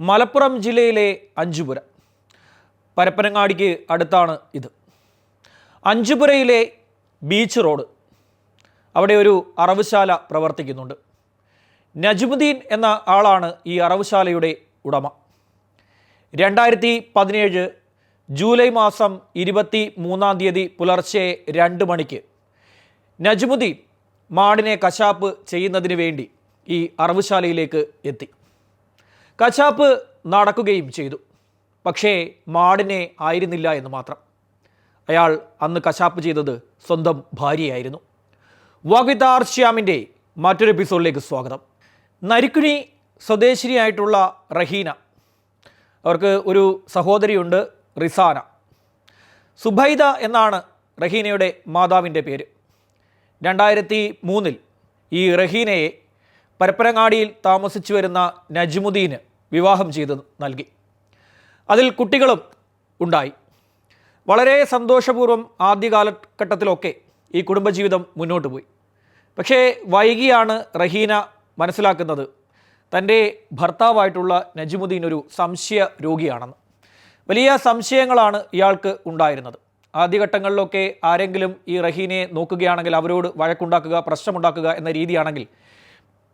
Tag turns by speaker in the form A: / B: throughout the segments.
A: മലപ്പുറം ജില്ലയിലെ അഞ്ചുപുര. പരപ്പനങ്ങാടിക്ക് അടുത്താണ് ഇത്. അഞ്ചുപുരയിലെ ബീച്ച് റോഡ് അവിടെ ഒരു അറവുശാല പ്രവർത്തിക്കുന്നുണ്ട്. നജ്മുദ്ദീൻ എന്ന ആളാണ് ഈ അറവുശാലയുടെ ഉടമ. രണ്ടായിരത്തി പതിനേഴ് ജൂലൈ മാസം ഇരുപത്തി മൂന്നാം തീയതി പുലർച്ചെ രണ്ട് മണിക്ക് നജ്മുദ്ദീൻ മാടിനെ കശാപ്പ് ചെയ്യുന്നതിന് വേണ്ടി ഈ അറവുശാലയിലേക്ക് എത്തി. കശാപ്പ് നടക്കുകയും ചെയ്തു. പക്ഷേ മാടിനെ ആയിരുന്നില്ല എന്ന് മാത്രം. അയാൾ അന്ന് കശാപ്പ് ചെയ്തത് സ്വന്തം ഭാര്യയായിരുന്നു. വാഗ്വിതാർ ശ്യാമിന്റെ മറ്റൊരു എപ്പിസോഡിലേക്ക് സ്വാഗതം. നരിക്കുനി സ്വദേശിനിയായിട്ടുള്ള റഹീന. അവർക്ക് ഒരു സഹോദരിയുണ്ട് റിസാന. സുബൈദ എന്നാണ് റഹീനയുടെ മാതാവിന്റെ പേര്. രണ്ടായിരത്തി മൂന്നിൽ ഈ റഹീനയെ പരപ്പനങ്ങാടിയിൽ താമസിച്ചു വരുന്ന നജ്മുദ്ദീന് വിവാഹം ചെയ്ത് നൽകി. അതിൽ കുട്ടികളും ഉണ്ടായി. വളരെ സന്തോഷപൂർവം ആദ്യ കാലഘട്ടത്തിലൊക്കെ ഈ കുടുംബജീവിതം മുന്നോട്ട് പോയി. പക്ഷേ വൈകിയാണ് റഹീന മനസ്സിലാക്കുന്നത് തന്റെ ഭർത്താവായിട്ടുള്ള നജ്മുദ്ദീൻ ഒരു സംശയ രോഗിയാണെന്ന്. വലിയ സംശയങ്ങളാണ് ഇയാൾക്ക് ഉണ്ടായിരുന്നത്. ആദ്യഘട്ടങ്ങളിലൊക്കെ ആരെങ്കിലും ഈ റഹീനയെ നോക്കുകയാണെങ്കിൽ അവരോട് വഴക്കുണ്ടാക്കുക പ്രശ്നമുണ്ടാക്കുക എന്ന രീതിയാണെങ്കിൽ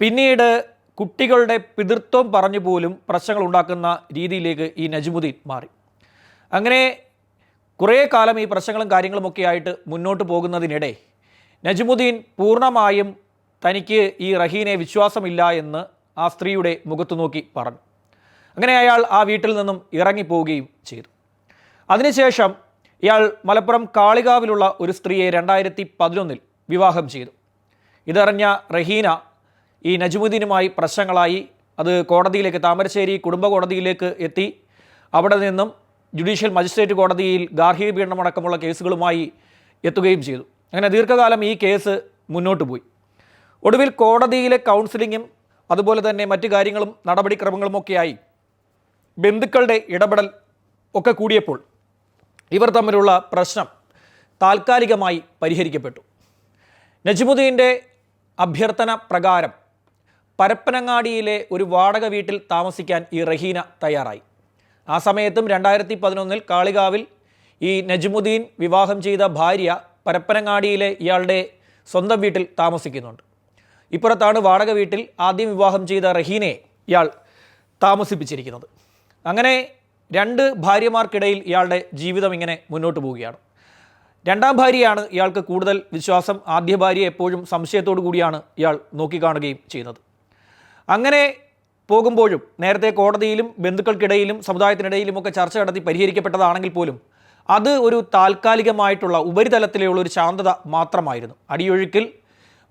A: പിന്നീട് കുട്ടികളുടെ പിതൃത്വം പറഞ്ഞു പോലും പ്രശ്നങ്ങൾ ഉണ്ടാക്കുന്ന രീതിയിലേക്ക് ഈ നജ്മുദ്ദീൻ മാറി. അങ്ങനെ കുറേ കാലം ഈ പ്രശ്നങ്ങളും കാര്യങ്ങളുമൊക്കെ ആയിട്ട് മുന്നോട്ട് പോകുന്നതിനിടെ നജ്മുദ്ദീൻ പൂർണമായും തനിക്ക് ഈ റഹീനെ വിശ്വാസമില്ല എന്ന് ആ സ്ത്രീയുടെ മുഖത്ത് നോക്കി പറഞ്ഞു. അങ്ങനെ അയാൾ ആ വീട്ടിൽ നിന്നും ഇറങ്ങിപ്പോവുകയും ചെയ്തു. അതിനുശേഷം ഇയാൾ മലപ്പുറം കാളികാവിലുള്ള ഒരു സ്ത്രീയെ രണ്ടായിരത്തി പതിനൊന്നിൽ വിവാഹം ചെയ്തു. ഇതറിഞ്ഞ റഹീന ഈ നജ്മുദ്ദീനുമായി പ്രശ്നങ്ങളായി അത് കോടതിയിലേക്ക് താമരശ്ശേരി കുടുംബ കോടതിയിലേക്ക് എത്തി. അവിടെ നിന്നും ജുഡീഷ്യൽ മജിസ്ട്രേറ്റ് കോടതിയിൽ ഗാർഹിക പീഡനമടക്കമുള്ള കേസുകളുമായി എത്തുകയും ചെയ്തു. അങ്ങനെ ദീർഘകാലം ഈ കേസ് മുന്നോട്ട് പോയി. ഒടുവിൽ കോടതിയിലെ കൗൺസിലിങ്ങും അതുപോലെ തന്നെ മറ്റു കാര്യങ്ങളും നടപടിക്രമങ്ങളുമൊക്കെയായി ബന്ധുക്കളുടെ ഇടപെടൽ ഒക്കെ കൂടിയപ്പോൾ ഇവർ തമ്മിലുള്ള പ്രശ്നം താൽക്കാലികമായി പരിഹരിക്കപ്പെട്ടു. നജ്മുദ്ദീന്റെ അഭ്യർത്ഥന പ്രകാരം പരപ്പനങ്ങാടിയിലെ ഒരു വാടക വീട്ടിൽ താമസിക്കാൻ ഈ റഹീന തയ്യാറായി. ആ സമയത്തും രണ്ടായിരത്തി പതിനൊന്നിൽ കാളികാവിൽ ഈ നജ്മുദ്ദീൻ വിവാഹം ചെയ്ത ഭാര്യ പരപ്പനങ്ങാടിയിലെ ഇയാളുടെ സ്വന്തം വീട്ടിൽ താമസിക്കുന്നുണ്ട്. ഇപ്പുറത്താണ് വാടക വീട്ടിൽ ആദ്യം വിവാഹം ചെയ്ത റഹീനയെ ഇയാൾ താമസിപ്പിച്ചിരിക്കുന്നത്. അങ്ങനെ രണ്ട് ഭാര്യമാർക്കിടയിൽ ഇയാളുടെ ജീവിതം ഇങ്ങനെ മുന്നോട്ട് പോവുകയാണ്. രണ്ടാം ഭാര്യയാണ് ഇയാൾക്ക് കൂടുതൽ വിശ്വാസം. ആദ്യ ഭാര്യ എപ്പോഴും സംശയത്തോടു കൂടിയാണ് ഇയാൾ നോക്കിക്കാണുകയും ചെയ്യുന്നത്. അങ്ങനെ പോകുമ്പോഴും നേരത്തെ കോടതിയിലും ബന്ധുക്കൾക്കിടയിലും സമുദായത്തിനിടയിലും ഒക്കെ ചർച്ച നടത്തി പരിഹരിക്കപ്പെട്ടതാണെങ്കിൽ പോലും അത് ഒരു താൽക്കാലികമായിട്ടുള്ള ഉപരിതലത്തിലുള്ള ഒരു ശാന്തത മാത്രമായിരുന്നു. അടിയൊഴുക്കിൽ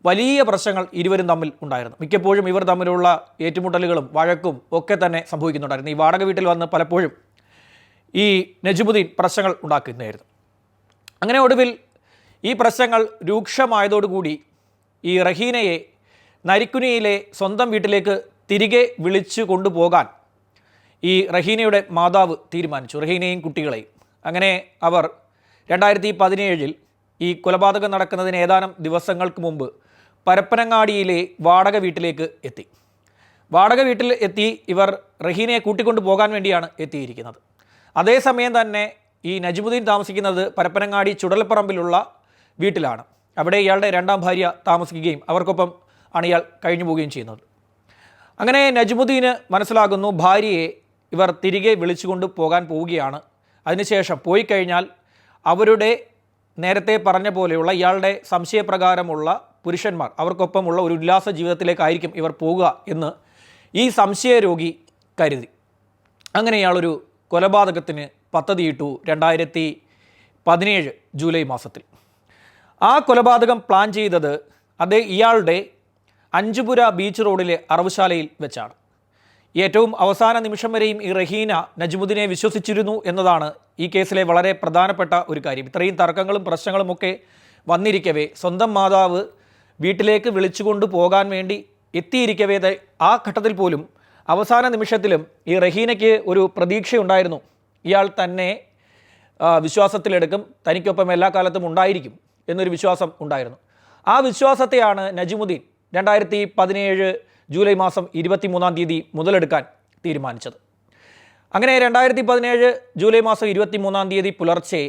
A: വലിയ പ്രശ്നങ്ങൾ ഇരുവരും തമ്മിൽ ഉണ്ടായിരുന്നു. മിക്കപ്പോഴും ഇവർ തമ്മിലുള്ള ഏറ്റുമുട്ടലുകളും വഴക്കും ഒക്കെ തന്നെ സംഭവിക്കുന്നുണ്ടായിരുന്നു. ഈ വാടക വീട്ടിൽ വന്ന് പലപ്പോഴും ഈ നജുമുദ്ദീൻ പ്രശ്നങ്ങൾ ഉണ്ടാക്കുന്നതായിരുന്നു. അങ്ങനെ ഒടുവിൽ ഈ പ്രശ്നങ്ങൾ രൂക്ഷമായതോടുകൂടി ഈ റഹീനയെ നരിക്കുനിയിലെ സ്വന്തം വീട്ടിലേക്ക് തിരികെ വിളിച്ചു കൊണ്ടുപോകാൻ ഈ റഹീനയുടെ മാതാവ് തീരുമാനിച്ചു. റഹീനയും കുട്ടികളെയും. അങ്ങനെ അവർ രണ്ടായിരത്തി പതിനേഴിൽ ഈ കൊലപാതകം നടക്കുന്നതിന് ഏതാനും ദിവസങ്ങൾക്ക് മുമ്പ് പരപ്പനങ്ങാടിയിലെ വാടക വീട്ടിലേക്ക് എത്തി. വാടക വീട്ടിൽ എത്തി ഇവർ റഹീനയെ കൂട്ടിക്കൊണ്ടു പോകാൻ വേണ്ടിയാണ് എത്തിയിരിക്കുന്നത്. അതേസമയം തന്നെ ഈ നജ്മുദ്ദീൻ താമസിക്കുന്നത് പരപ്പനങ്ങാടി ചുടലപ്പറമ്പിലുള്ള വീട്ടിലാണ്. അവിടെ ഇയാളുടെ രണ്ടാം ഭാര്യ താമസിക്കുകയും അവർക്കൊപ്പം ആണ് ഇയാൾ കഴിഞ്ഞു പോവുകയും ചെയ്യുന്നത്. അങ്ങനെ നജ്മുദ്ദീന് മനസ്സിലാകുന്നു ഭാര്യയെ ഇവർ തിരികെ വിളിച്ചുകൊണ്ട് പോകാൻ പോവുകയാണ്. അതിനുശേഷം പോയി കഴിഞ്ഞാൽ അവരുടെ നേരത്തെ പറഞ്ഞ പോലെയുള്ള ഇയാളുടെ സംശയപ്രകാരമുള്ള പുരുഷന്മാർ അവർക്കൊപ്പമുള്ള ഒരു ഉല്ലാസ ജീവിതത്തിലേക്കായിരിക്കും ഇവർ പോവുക എന്ന് ഈ സംശയരോഗി കരുതി. അങ്ങനെ ഇയാളൊരു കൊലപാതകത്തിന് പദ്ധതിയിട്ടു രണ്ടായിരത്തി പതിനേഴ് ജൂലൈ മാസത്തിൽ. ആ കൊലപാതകം പ്ലാൻ ചെയ്തത് അതേ ഇയാളുടെ അഞ്ചുപുര ബീച്ച് റോഡിലെ അറവുശാലയിൽ വെച്ചാണ്. ഏറ്റവും അവസാന നിമിഷം വരെയും ഈ റഹീന നജ്മുദ്ദീനെ വിശ്വസിച്ചിരുന്നു എന്നതാണ് ഈ കേസിലെ വളരെ പ്രധാനപ്പെട്ട ഒരു കാര്യം. ഇത്രയും തർക്കങ്ങളും പ്രശ്നങ്ങളും ഒക്കെ വന്നിരിക്കവേ സ്വന്തം മാതാവ് വീട്ടിലേക്ക് വിളിച്ചുകൊണ്ട് പോകാൻ വേണ്ടി എത്തിയിരിക്കവേ ആ ഘട്ടത്തിൽ പോലും അവസാന നിമിഷത്തിലും ഈ റഹീനയ്ക്ക് ഒരു പ്രതീക്ഷയുണ്ടായിരുന്നു. ഇയാൾ തന്നെ വിശ്വാസത്തിലെടുക്കും തനിക്കൊപ്പം എല്ലാ കാലത്തും ഉണ്ടായിരിക്കും എന്നൊരു വിശ്വാസം ഉണ്ടായിരുന്നു. ആ വിശ്വാസത്തെയാണ് നജിമുദ്ദീൻ രണ്ടായിരത്തി പതിനേഴ് ജൂലൈ മാസം ഇരുപത്തി മൂന്നാം തീയതി മുതലെടുക്കാൻ തീരുമാനിച്ചത്. അങ്ങനെ രണ്ടായിരത്തി പതിനേഴ് ജൂലൈ മാസം ഇരുപത്തി മൂന്നാം തീയതി പുലർച്ചെ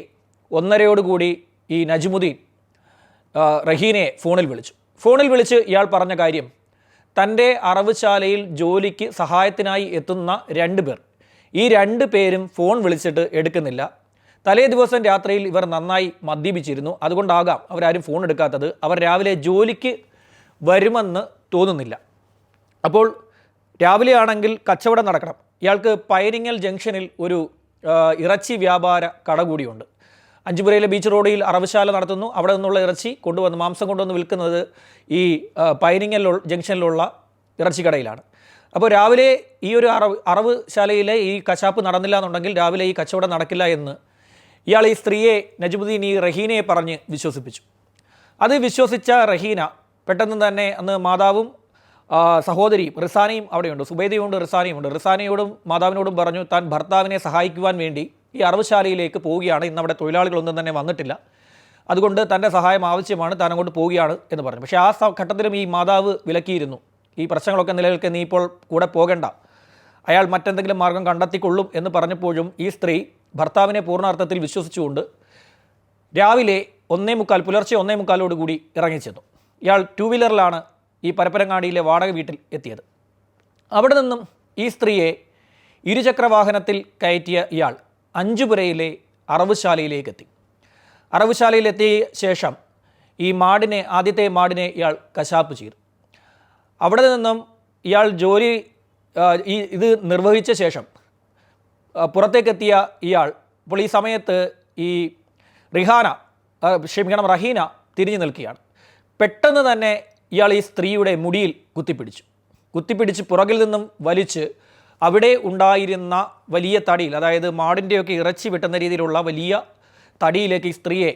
A: ഒന്നരയോടുകൂടി ഈ നജ്മുദ്ദീൻ റഹീനെ ഫോണിൽ വിളിച്ചു. ഫോണിൽ വിളിച്ച് ഇയാൾ പറഞ്ഞ കാര്യം തന്റെ അറവുശാലയിൽ ജോലിക്ക് സഹായത്തിനായി എത്തുന്ന രണ്ട് പേർ. ഈ രണ്ട് പേരും ഫോൺ വിളിച്ചിട്ട് എടുക്കുന്നില്ല. തലേ ദിവസം രാത്രിയിൽ ഇവർ നന്നായി മദ്യപിച്ചിരുന്നു. അതുകൊണ്ടാകാം അവരാരും ഫോൺ എടുക്കാത്തത്. അവർ രാവിലെ ജോലിക്ക് വരുമെന്ന് തോന്നുന്നില്ല. അപ്പോൾ രാവിലെ ആണെങ്കിൽ കച്ചവടം നടക്കണം. ഇയാൾക്ക് പൈനിങ്ങൽ ജംഗ്ഷനിൽ ഒരു ഇറച്ചി വ്യാപാര കട കൂടിയുണ്ട്. അഞ്ചുപുരയിലെ ബീച്ച് റോഡിൽ അറവശാല നടത്തുന്നു. അവിടെ നിന്നുള്ള ഇറച്ചി കൊണ്ടുവന്ന് മാംസം കൊണ്ടുവന്ന് വിൽക്കുന്നത് ഈ പൈനിങ്ങൽ ജംഗ്ഷനിലുള്ള ഇറച്ചിക്കടയിലാണ് അപ്പോൾ രാവിലെ ഈ ഒരു അറവ് അറവുശാലയിലെ ഈ കശാപ്പ് നടന്നില്ല എന്നുണ്ടെങ്കിൽ രാവിലെ ഈ കച്ചവടം നടക്കില്ല എന്ന് ഇയാൾ ഈ സ്ത്രീയെ നജമുദ്ദീൻ ഈ റഹീനയെ പറഞ്ഞ് വിശ്വസിപ്പിച്ചു. അത് വിശ്വസിച്ച റഹീന പെട്ടെന്ന് തന്നെ അന്ന് മാതാവും സഹോദരിയും റിസാനയും അവിടെയുണ്ട്. സുബൈദയുണ്ട് റിസാനയും ഉണ്ട് റിസാനയോടും മാതാവിനോടും പറഞ്ഞു താൻ ഭർത്താവിനെ സഹായിക്കുവാൻ വേണ്ടി ഈ അറവുശാലയിലേക്ക് പോവുകയാണ്. ഇന്ന് അവിടെ തൊഴിലാളികളൊന്നും തന്നെ വന്നിട്ടില്ല. അതുകൊണ്ട് തന്റെ സഹായം ആവശ്യമാണ്. താൻ അങ്ങോട്ട് പോവുകയാണ് എന്ന് പറഞ്ഞു. പക്ഷേ ആ ഘട്ടത്തിലും ഈ മാതാവ് വിലക്കിയിരുന്നു. ഈ പ്രശ്നങ്ങളൊക്കെ നിലനിൽക്കെ നീ ഇപ്പോൾ കൂടെ പോകേണ്ട. അയാൾ മറ്റെന്തെങ്കിലും മാർഗം കണ്ടെത്തിക്കൊള്ളും എന്ന് പറഞ്ഞപ്പോഴും ഈ സ്ത്രീ ഭർത്താവിനെ പൂർണാർത്ഥത്തിൽ വിശ്വസിച്ചുകൊണ്ട് രാവിലെ ഒന്നേ മുക്കാൽ പുലർച്ചെ ഒന്നേ മുക്കാലോട് കൂടി ഇറങ്ങിച്ചെന്നു. ഇയാൾ ടു വീലറിലാണ് ഈ പരപ്പരങ്ങാടിയിലെ വാടക വീട്ടിൽ എത്തിയത്. അവിടെ നിന്നും ഈ സ്ത്രീയെ ഇരുചക്ര വാഹനത്തിൽ കയറ്റിയ ഇയാൾ അഞ്ചുപുരയിലെ അറവുശാലയിലേക്ക് എത്തി അറവുശാലയിലെത്തിയ ശേഷം ഈ മാടിനെ ആദ്യത്തെ മാടിനെ ഇയാൾ കശാപ്പ് ചെയ്തു. അവിടെ നിന്നും ഇയാൾ ജോലി ഈ ഇത് നിർവഹിച്ച ശേഷം പുറത്തേക്കെത്തിയ ഇയാൾ അപ്പോൾ ഈ സമയത്ത് ഈ റിഹാന ക്ഷമിക്കണം റഹീന തിരിഞ്ഞു നിൽക്കുകയാണ്. പെട്ടെന്ന് തന്നെ ഇയാൾ ഈ സ്ത്രീയുടെ മുടിയിൽ കുത്തിപ്പിടിച്ചു. കുത്തിപ്പിടിച്ച് പുറകിൽ നിന്നും വലിച്ച് അവിടെ ഉണ്ടായിരുന്ന വലിയ തടിയിൽ അതായത് മാടിന്റെയൊക്കെ ഇറച്ചി വെട്ടുന്ന രീതിയിലുള്ള വലിയ തടിയിലേക്ക് ഈ സ്ത്രീയെ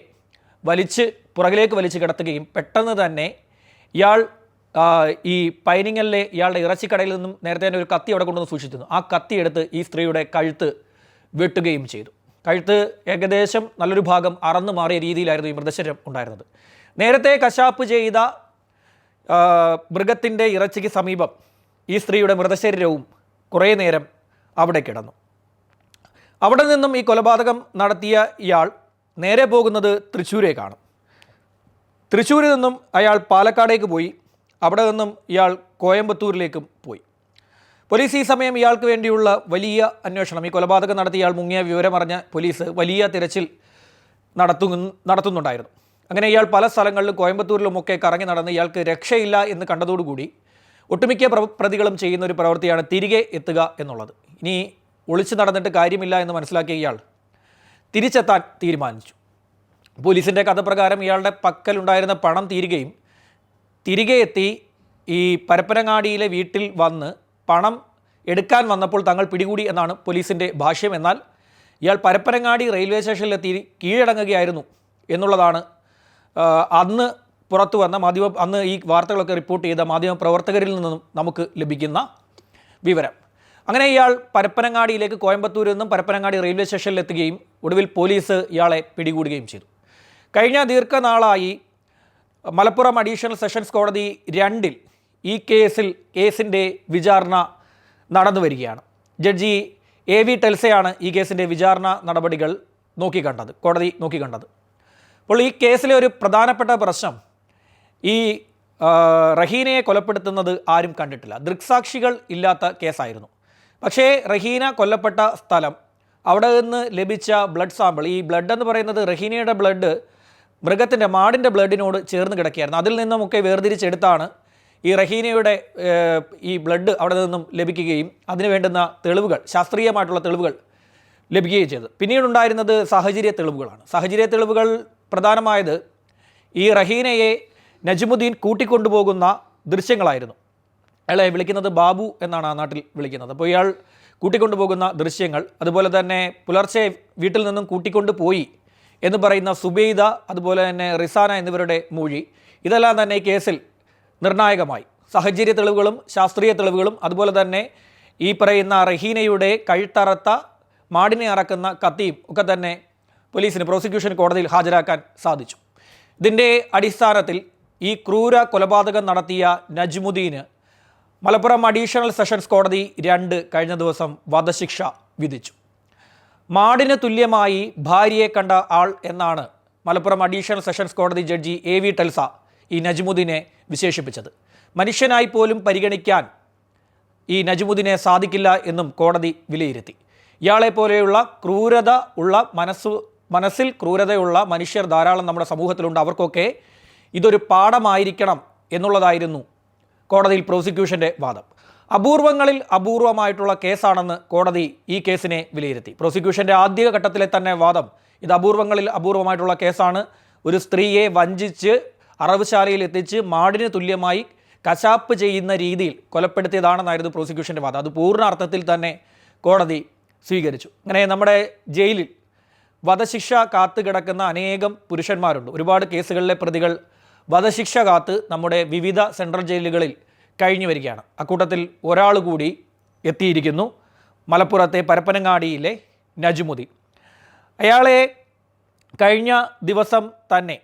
A: വലിച്ച് പുറകിലേക്ക് വലിച്ച് കിടത്തുകയും പെട്ടെന്ന് തന്നെ ഇയാൾ ഈ പൈനിങ്ങലിലെ ഇയാളുടെ ഇറച്ചിക്കടയിൽ നിന്നും നേരത്തെ തന്നെ ഒരു കത്തി അവിടെ കൊണ്ടുവന്ന് സൂക്ഷിച്ചിരുന്നു. ആ കത്തി എടുത്ത് ഈ സ്ത്രീയുടെ കഴുത്ത് വെട്ടുകയും ചെയ്തു. കഴുത്ത് ഏകദേശം നല്ലൊരു ഭാഗം അറന്നു മാറിയ രീതിയിലായിരുന്നു ഈ മൃതശരീരം ഉണ്ടായിരുന്നത്. നേരത്തെ കശാപ്പ് ചെയ്ത മൃഗത്തിന്റെ ഇറച്ചിക്ക് സമീപം ഈ സ്ത്രീയുടെ മൃതശരീരവും കുറേ നേരം അവിടെ കിടന്നു. അവിടെ നിന്നും ഈ കൊലപാതകം നടത്തിയ ഇയാൾ നേരെ പോകുന്നത് തൃശ്ശൂരേക്കാണ്. തൃശ്ശൂരിൽ നിന്നും അയാൾ പാലക്കാടേക്ക് പോയി. അവിടെ നിന്നും ഇയാൾ കോയമ്പത്തൂരിലേക്കും പോയി. പോലീസ് ഈ സമയം ഇയാൾക്ക് വേണ്ടിയുള്ള വലിയ അന്വേഷണം ഈ കൊലപാതകം നടത്തിയ ഇയാൾ മുങ്ങിയ വിവരമറിഞ്ഞ പോലീസ് വലിയ തിരച്ചിൽ നടത്തു നടത്തുന്നുണ്ടായിരുന്നു. അങ്ങനെ ഇയാൾ പല സ്ഥലങ്ങളിലും കോയമ്പത്തൂരിലുമൊക്കെ കറങ്ങി നടന്ന് ഇയാൾക്ക് രക്ഷയില്ല എന്ന് കണ്ടതോടുകൂടി ഒട്ടുമിക്ക പ്ര- പ്രതികളും ചെയ്യുന്ന ഒരു പ്രവൃത്തിയാണ് തിരികെ എത്തുക എന്നുള്ളത്. ഇനി ഒളിച്ചു നടന്നിട്ട് കാര്യമില്ല എന്ന് മനസ്സിലാക്കിയ ഇയാൾ തിരിച്ചെത്താൻ തീരുമാനിച്ചു. പോലീസിന്റെ കഥപ്രകാരം ഇയാളുടെ പക്കലുണ്ടായിരുന്ന പണം തീരുകയും തിരികെ എത്തി ഈ പരപ്പനങ്ങാടിയിലെ വീട്ടിൽ വന്ന് പണം എടുക്കാൻ വന്നപ്പോൾ തങ്ങൾ പിടികൂടി എന്നാണ് പോലീസിന്റെ ഭാഷ്യം. എന്നാൽ ഇയാൾ പരപ്പനങ്ങാടി റെയിൽവേ സ്റ്റേഷനിലെത്തി കീഴടങ്ങുകയായിരുന്നു എന്നുള്ളതാണ് അന്ന് പുറത്തു വന്ന മാധ്യമ അന്ന് ഈ വാർത്തകളൊക്കെ റിപ്പോർട്ട് ചെയ്ത മാധ്യമ പ്രവർത്തകരിൽ നിന്നും നമുക്ക് ലഭിക്കുന്ന വിവരം. അങ്ങനെ ഇയാൾ പരപ്പനങ്ങാടിയിലേക്ക് കോയമ്പത്തൂരിൽ നിന്നും പരപ്പനങ്ങാടി റെയിൽവേ സ്റ്റേഷനിലെത്തുകയും ഒടുവിൽ പോലീസ് ഇയാളെ പിടികൂടുകയും ചെയ്തു. കഴിഞ്ഞ ദീർഘനാളായി മലപ്പുറം അഡീഷണൽ സെഷൻസ് കോടതി രണ്ടിൽ ഈ കേസിൽ കേസിന്റെ വിചാരണ നടന്നു വരികയാണ്. ജഡ്ജി എ വി ടെൽസയാണ് ഈ കേസിന്റെ വിചാരണ നടപടികൾ നോക്കിക്കണ്ടത് കോടതി നോക്കിക്കണ്ടത്. അപ്പോൾ ഈ കേസിലെ ഒരു പ്രധാനപ്പെട്ട പ്രശ്നം ഈ റഹീനയെ കൊലപ്പെടുത്തുന്നത് ആരും കണ്ടിട്ടില്ല. ദൃക്സാക്ഷികൾ ഇല്ലാത്ത കേസായിരുന്നു. പക്ഷേ റഹീന കൊല്ലപ്പെട്ട സ്ഥലം അവിടെ നിന്ന് ലഭിച്ച ബ്ലഡ് സാമ്പിൾ ഈ ബ്ലഡ് എന്ന് പറയുന്നത് റഹീനയുടെ ബ്ലഡ് മൃഗത്തിന്റെ മാടിന്റെ ബ്ലഡിനോട് ചേർന്ന് കിടക്കുകയായിരുന്നു. അതിൽ നിന്നുമൊക്കെ വേർതിരിച്ചെടുത്താണ് ഈ റഹീനയുടെ ഈ ബ്ലഡ് അവിടെ നിന്നും ലഭിക്കുകയും അതിന് വേണ്ടുന്ന തെളിവുകൾ ശാസ്ത്രീയമായിട്ടുള്ള തെളിവുകൾ ലഭിക്കുകയും ചെയ്തത്. പിന്നീടുണ്ടായിരുന്നത് സാഹചര്യ തെളിവുകളാണ് സാഹചര്യ തെളിവുകൾ പ്രധാനമായത് ഈ റഹീനയെ നജ്മുദ്ദീൻ കൂട്ടിക്കൊണ്ടുപോകുന്ന ദൃശ്യങ്ങളായിരുന്നു. അയാളെ വിളിക്കുന്നത് ബാബു എന്നാണ് ആ നാട്ടിൽ വിളിക്കുന്നത്. അപ്പോൾ ഇയാൾ കൂട്ടിക്കൊണ്ടുപോകുന്ന ദൃശ്യങ്ങൾ അതുപോലെ തന്നെ പുലർച്ചെ വീട്ടിൽ നിന്നും കൂട്ടിക്കൊണ്ടു പോയി എന്ന് പറയുന്ന സുബൈദ അതുപോലെ തന്നെ റിസാന എന്നിവരുടെ മൊഴി ഇതെല്ലാം തന്നെ കേസിൽ നിർണായകമായി. സാഹചര്യ തെളിവുകളും ശാസ്ത്രീയ തെളിവുകളും അതുപോലെ തന്നെ ഈ പറയുന്ന റഹീനയുടെ കഴുത്തറത്ത മാടിനെ അറക്കുന്ന കത്തിയും ഒക്കെ തന്നെ പോലീസിന് പ്രോസിക്യൂഷൻ കോടതിയിൽ ഹാജരാക്കാൻ സാധിച്ചു. ഇതിന്റെ അടിസ്ഥാനത്തിൽ ഈ ക്രൂര കൊലപാതകം നടത്തിയ നജ്മുദ്ദീന് മലപ്പുറം അഡീഷണൽ സെഷൻസ് കോടതി രണ്ട് കഴിഞ്ഞ ദിവസം വധശിക്ഷ വിധിച്ചു. മാടിന് തുല്യമായി ഭാര്യയെ കണ്ട ആൾ എന്നാണ് മലപ്പുറം അഡീഷണൽ സെഷൻസ് കോടതി ജഡ്ജി എ വി ടെൽസ ഈ നജ്മുദ്ദീനെ വിശേഷിപ്പിച്ചത്. മനുഷ്യനായി പോലും പരിഗണിക്കാൻ ഈ നജ്മുദ്ദീനെ സാധിക്കില്ല എന്നും കോടതി വിലയിരുത്തി. ഇയാളെ പോലെയുള്ള ക്രൂരത ഉള്ള മനസ്സു മനസ്സിൽ ക്രൂരതയുള്ള മനുഷ്യർ ധാരാളം നമ്മുടെ സമൂഹത്തിലുണ്ട്. അവർക്കൊക്കെ ഇതൊരു പാഠമായിരിക്കണം എന്നുള്ളതായിരുന്നു കോടതിയിൽ പ്രോസിക്യൂഷന്റെ വാദം. അപൂർവങ്ങളിൽ അപൂർവമായിട്ടുള്ള കേസാണെന്ന് കോടതി ഈ കേസിനെ വിലയിരുത്തി. പ്രോസിക്യൂഷന്റെ ആദ്യ ഘട്ടത്തിലെ തന്നെ വാദം ഇത് അപൂർവങ്ങളിൽ അപൂർവമായിട്ടുള്ള കേസാണ്. ഒരു സ്ത്രീയെ വഞ്ചിച്ച് അറവുശാലയിൽ എത്തിച്ച് മാടിന് തുല്യമായി കശാപ്പ് ചെയ്യുന്ന രീതിയിൽ കൊലപ്പെടുത്തിയതാണെന്നായിരുന്നു പ്രോസിക്യൂഷന്റെ വാദം. അത് പൂർണ അർത്ഥത്തിൽ തന്നെ കോടതി സ്വീകരിച്ചു. അങ്ങനെ നമ്മുടെ ജയിലിൽ വധശിക്ഷ കാത്തു കിടക്കുന്ന അനേകം പുരുഷന്മാരുണ്ട്. ഒരുപാട് കേസുകളിലെ പ്രതികൾ വധശിക്ഷ കാത്ത് നമ്മുടെ വിവിധ സെൻട്രൽ ജയിലുകളിൽ കഴിഞ്ഞു വരികയാണ്. അക്കൂട്ടത്തിൽ ഒരാൾ കൂടി എത്തിയിരിക്കുന്നു. മലപ്പുറത്തെ പരപ്പനങ്ങാടിയിലെ നജ്മുദി. അയാളെ കഴിഞ്ഞ ദിവസം തന്നെ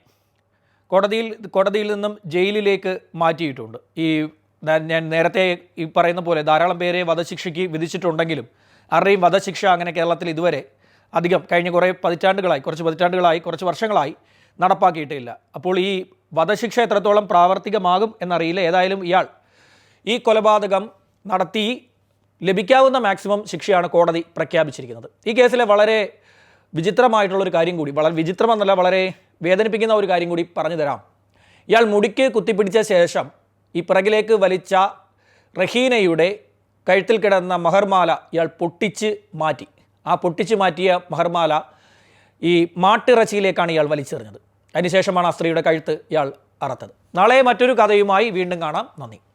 A: കോടതിയിൽ കോടതിയിൽ നിന്നും ജയിലിലേക്ക് മാറ്റിയിട്ടുണ്ട്. ഈ ഞാൻ നേരത്തെ ഈ പറയുന്ന പോലെ ധാരാളം പേരെ വധശിക്ഷയ്ക്ക് വിധിച്ചിട്ടുണ്ടെങ്കിലും ആരുടെയും വധശിക്ഷ അങ്ങനെ കേരളത്തിൽ ഇതുവരെ അധികം കഴിഞ്ഞ കുറേ പതിറ്റാണ്ടുകളായി കുറച്ച് പതിറ്റാണ്ടുകളായി കുറച്ച് വർഷങ്ങളായി നടപ്പാക്കിയിട്ടില്ല. അപ്പോൾ ഈ വധശിക്ഷ എത്രത്തോളം പ്രാവർത്തികമാകും എന്നറിയില്ല. ഏതായാലും ഇയാൾ ഈ കൊലപാതകം നടത്തി ലഭിക്കാവുന്ന മാക്സിമം ശിക്ഷയാണ് കോടതി പ്രഖ്യാപിച്ചിരിക്കുന്നത്. ഈ കേസിലെ വളരെ വിചിത്രമായിട്ടുള്ളൊരു കാര്യം കൂടി വളരെ വിചിത്രമെന്നല്ല വളരെ വേദനിപ്പിക്കുന്ന ഒരു കാര്യം കൂടി പറഞ്ഞു തരാം. ഇയാൾ മുടിക്ക് കുത്തിപ്പിടിച്ച ശേഷം ഈ പിറകിലേക്ക് വലിച്ച റഹീനയുടെ കഴുത്തിൽ കിടന്ന മഹർമാല ഇയാൾ പൊട്ടിച്ച് മാറ്റി. ആ പൊട്ടിച്ചു മാറ്റിയ മഹർമാല ഈ മാട്ടിറച്ചിയിലേക്കാണ് ഇയാൾ വലിച്ചെറിഞ്ഞത്. അതിനുശേഷമാണ് ആ സ്ത്രീയുടെ കഴുത്ത് ഇയാൾ അറത്തത്. നാളെ മറ്റൊരു കഥയുമായി വീണ്ടും കാണാം. നന്ദി.